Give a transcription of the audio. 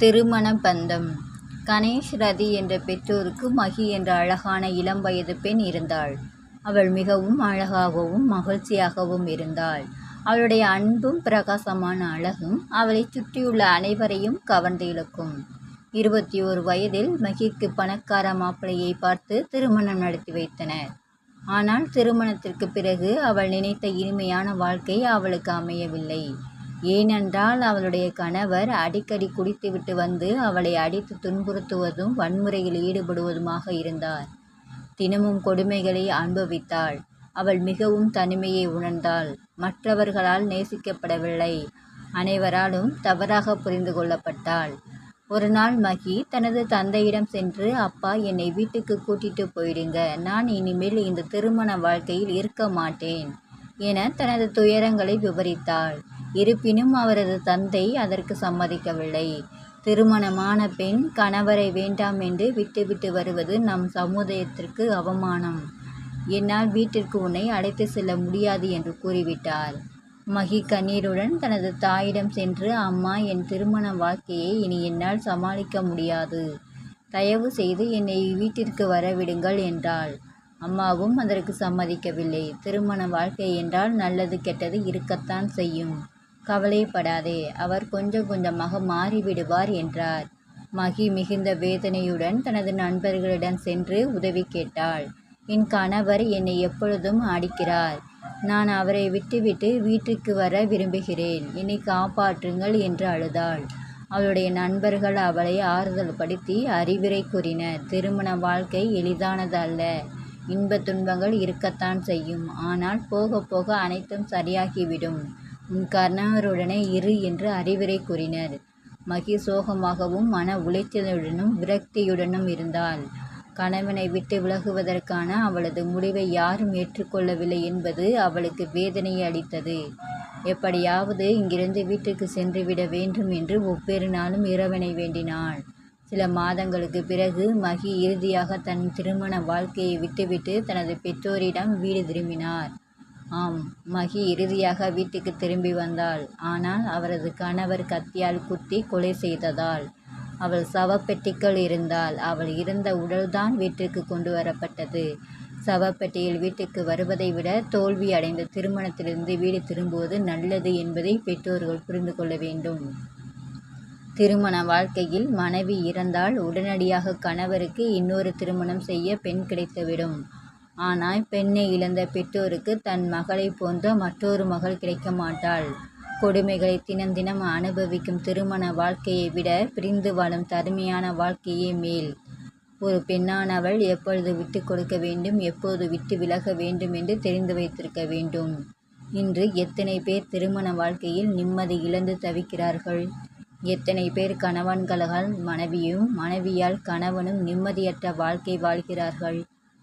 திருமண பந்தம் கணேஷ் ரதி என்ற பெற்றோருக்கு மகி என்ற அழகான இளம் வயது பெண் இருந்தாள். அவள் மிகவும் அழகாகவும் மகிழ்ச்சியாகவும் இருந்தாள். அவளுடைய அன்பும் பிரகாசமான அழகும் அவளை சுற்றியுள்ள அனைவரையும் கவர்ந்து இழுக்கும். இருபத்தி ஓரு வயதில் மகிக்கு பணக்கார மாப்பிள்ளையை பார்த்து திருமணம் நடத்தி வைத்தனர். ஆனால் திருமணத்திற்கு பிறகு அவள் நினைத்த இனிமையான வாழ்க்கை அவளுக்கு அமையவில்லை. ஏனென்றால் அவளுடைய கணவர் அடிக்கடி குடித்துவிட்டு வந்து அவளை அடித்து துன்புறுத்துவதும் வன்முறையில் ஈடுபடுவதுமாக இருந்தார். தினமும் கொடுமைகளை அனுபவித்தாள். அவள் மிகவும் தனிமையை உணர்ந்தாள். மற்றவர்களால் நேசிக்கப்படவில்லை. அனைவராலும் தவறாக புரிந்து கொள்ளப்பட்டாள். ஒரு நாள் மகி தனது தந்தையிடம் சென்று அப்பா என்னை வீட்டுக்கு கூட்டிட்டு போயிடுங்க. நான் இனிமேல் இந்த திருமண வாழ்க்கையில் இருக்க மாட்டேன் என தனது துயரங்களை விவரித்தாள். இருப்பினும் அவரது தந்தை அதற்கு சம்மதிக்கவில்லை. திருமணமான பெண் கணவரை வேண்டாம் என்று விட்டுவிட்டு வருவது நம் சமுதாயத்திற்கு அவமானம். என்னால் வீட்டிற்கு உன்னை அழைத்து செல்ல முடியாது என்று கூறிவிட்டார். மகி கண்ணீருடன் தனது தாயிடம் சென்று அம்மா என் திருமண வாழ்க்கையை இனி என்னால் சமாளிக்க முடியாது. தயவு செய்து என்னை வீட்டிற்கு வரவிடுங்கள் என்றாள். அம்மாவும் அதற்கு சம்மதிக்கவில்லை. திருமண வாழ்க்கை என்றால் நல்லது கெட்டது இருக்கத்தான் செய்யும். கவலைப்படாதே அவர் கொஞ்சம் கொஞ்சமாக மாறிவிடுவார் என்றார். மகி மிகுந்த வேதனையுடன் தனது நண்பர்களிடம் சென்று உதவி கேட்டாள். என் கணவர் என்னை எப்பொழுதும் அடிக்கிறார். நான் அவரை விட்டுவிட்டு வீட்டுக்கு வர விரும்புகிறேன். என்னை காப்பாற்றுங்கள் என்று அழுதாள். அவளுடைய நண்பர்கள் அவளை ஆறுதல் படுத்தி அறிவுரை கூறினர். திருமண வாழ்க்கை எளிதானது அல்ல இன்ப துன்பங்கள் இருக்கத்தான் செய்யும். ஆனால் போக போக அனைத்தும் சரியாகிவிடும். உன் கணவருடனே இரு என்று அறிவுரை கூறினர். மகி சோகமாகவும் மன உளைச்சலுடனும் விரக்தியுடனும் இருந்தாள். கணவனை விட்டு விலகுவதற்கான அவளது முடிவை யாரும் ஏற்றுக்கொள்ளவில்லை என்பது அவளுக்கு வேதனையை அளித்தது. எப்படியாவது இங்கிருந்து வீட்டுக்கு சென்றுவிட வேண்டும் என்று ஒவ்வொரு நாளும் இறைவனை வேண்டினாள். சில மாதங்களுக்கு பிறகு மகி இறுதியாக தன் திருமண வாழ்க்கையை விட்டுவிட்டு தனது பெற்றோரிடம் வீடு திரும்பினார். ஆம் மகி இறுதியாக வீட்டுக்கு திரும்பி வந்தாள். ஆனால் அவரது கணவர் கத்தியால் குத்தி கொலை செய்ததால் அவள் சவப்பெட்டிக்குள் இருந்தாள். அவள் இருந்த உடல்தான் வீட்டிற்கு கொண்டு வரப்பட்டது. சவப்பெட்டியில் வீட்டுக்கு வருவதை விட தோல்வி அடைந்த திருமணத்திலிருந்து வீடு திரும்புவது நல்லது என்பதை பெற்றோர்கள் புரிந்து கொள்ள வேண்டும். திருமண வாழ்க்கையில் மனைவி இறந்தால் உடனடியாக கணவருக்கு இன்னொரு திருமணம் செய்ய பெண் கிடைத்துவிடும். ஆனால் பெண்ணை இழந்த பெற்றோருக்கு தன் மகளைப் போன்ற மற்றொரு மகள் கிடைக்க மாட்டாள் கொடுமைகளை தினம் தினம் அனுபவிக்கும் திருமண வாழ்க்கையை விட பிரிந்து வாழும் தருமையான வாழ்க்கையே மேல். ஒரு பெண்ணானவள் எப்பொழுது விட்டு கொடுக்க வேண்டும் எப்போது விட்டு விலக வேண்டும் என்று தெரிந்து வைத்திருக்க வேண்டும். இன்று எத்தனை பேர் திருமண வாழ்க்கையில் நிம்மதி இழந்து தவிக்கிறார்கள்? எத்தனை பேர் கணவன்களால் மனைவியும் மனைவியால் கணவனும் நிம்மதியற்ற வாழ்க்கை வாழ்கிறார்கள்?